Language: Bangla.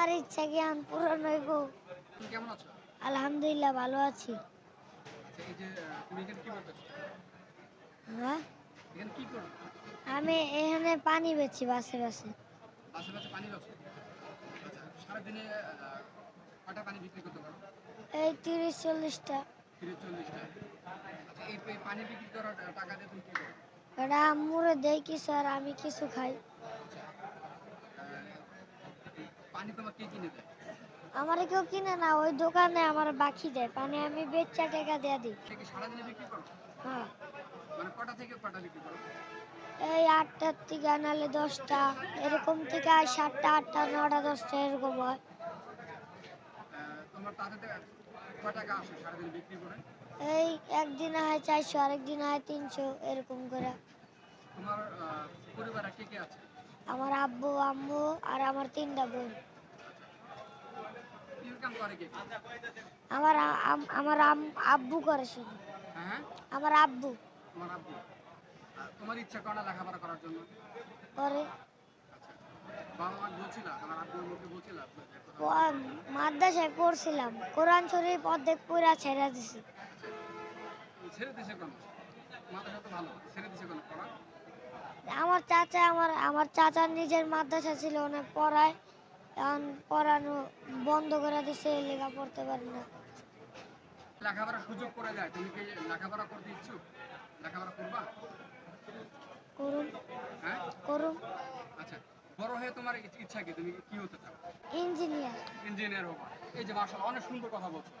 আমার ইচ্ছা জ্ঞান পূরণ হইব। কেমন আছো? আলহামদুলিল্লাহ ভালো আছি। আচ্ছা হ্যাঁ? আমি এখানে পানি বেচি বাসে বাসে। আচ্ছা এই তিরিশ চল্লিশটা। চল্লিশটা। আচ্ছা টাকা দিয়ে এটা কিছু আর আমি কিছু খাই আহ, এই পানি তোমার কিনে দেয়? আমার কেউ কিনে না ওই দোকানে আমার বাকি দেয় পানি আমি বেচা টাকা দেয়া দিই। কি সারাদিনে বিক্রি করো? হ্যাঁ। মানে কটা থেকে কটা বিক্রি করো? এই আটটার থেকে নাহলে দশটা এরকম থেকে আর সাতটা আটটা নটা দশটা এরকম হয়। তোমার তাতে কয় টাকা আসে সারাদিন বিক্রি করে? এই একদিন হয় চারশো আরেকদিন হয় তিনশো এরকম করে। তোমার পরিবারে কে কে আছে? আমার আব্বু আম্মু আর আমার তিনটা বোন? আমার আমার আব্বু করে শুধু। হ্যাঁ? আমার আব্বু। তোমার আব্বু? তোমার ইচ্ছা করে লেখাপড়া করার জন্য? করে আচ্ছা বলছিল মাদ্রাসায় পড়ছিলাম। কোরআন শরীফ অর্ধেক পুরা ছেড়ে দিছি। ছেড়ে দিছে কেন? মাদ্রাসা তো ভালো ছেড়ে দিছে কেন পড়া? আমার চাচা আমার আমার চাচার নিজের মাদ্রাসা ছিল অনেক পড়ায়। এখন পড়ানো বন্ধ করে দিছে লেখা পড়তে পারি না। লেখাপড়া সুযোগ করে দেয়। তুমি কি লেখাপড়া করতে ইচ্ছুক? লেখাপড়া করবা? করুন। হ্যাঁ? করুন। আচ্ছা বড় হয়ে তোমার ইচ্ছা কি? তুমি কি হতে চাও? ইঞ্জিনিয়ার। ইঞ্জিনিয়ার হবা। এই যে মাশাআল্লাহ অনেক সুন্দর কথা বলছো।